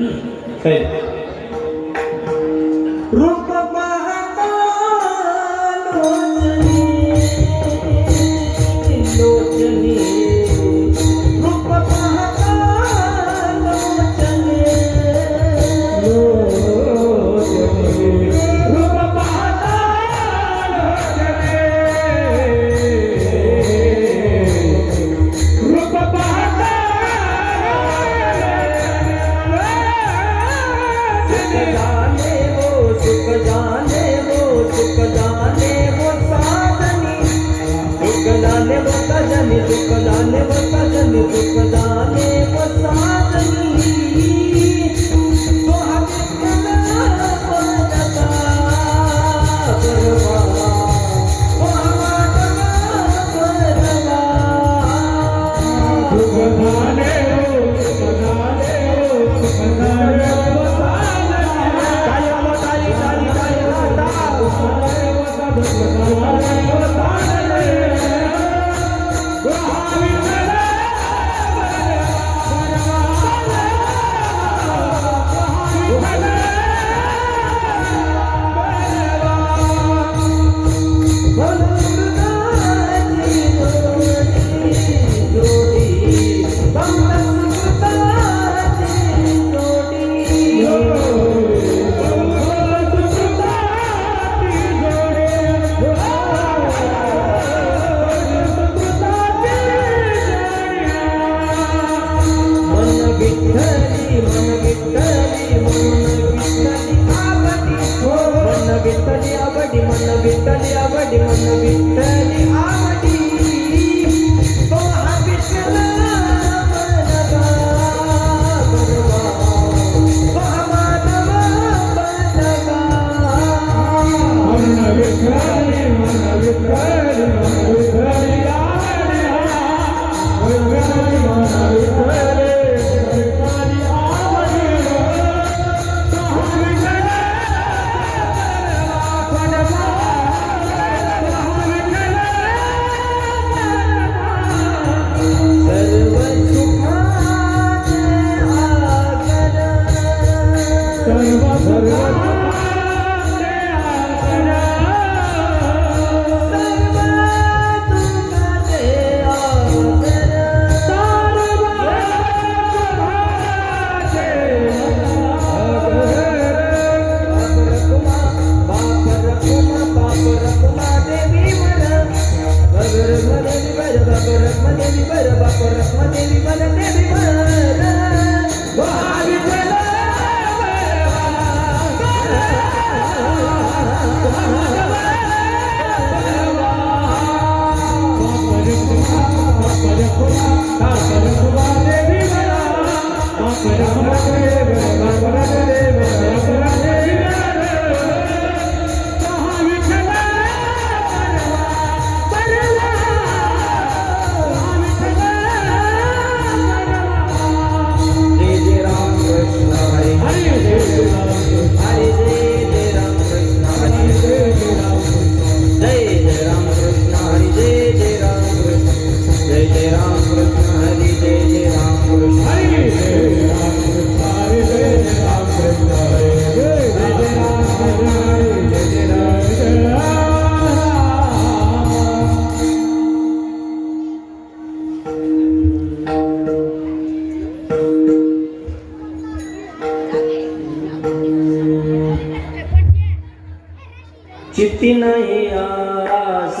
嗯可以。सुख जाने वो सुख mana bitta di apa di mana bitta Sorry. तृप्ती नाही आस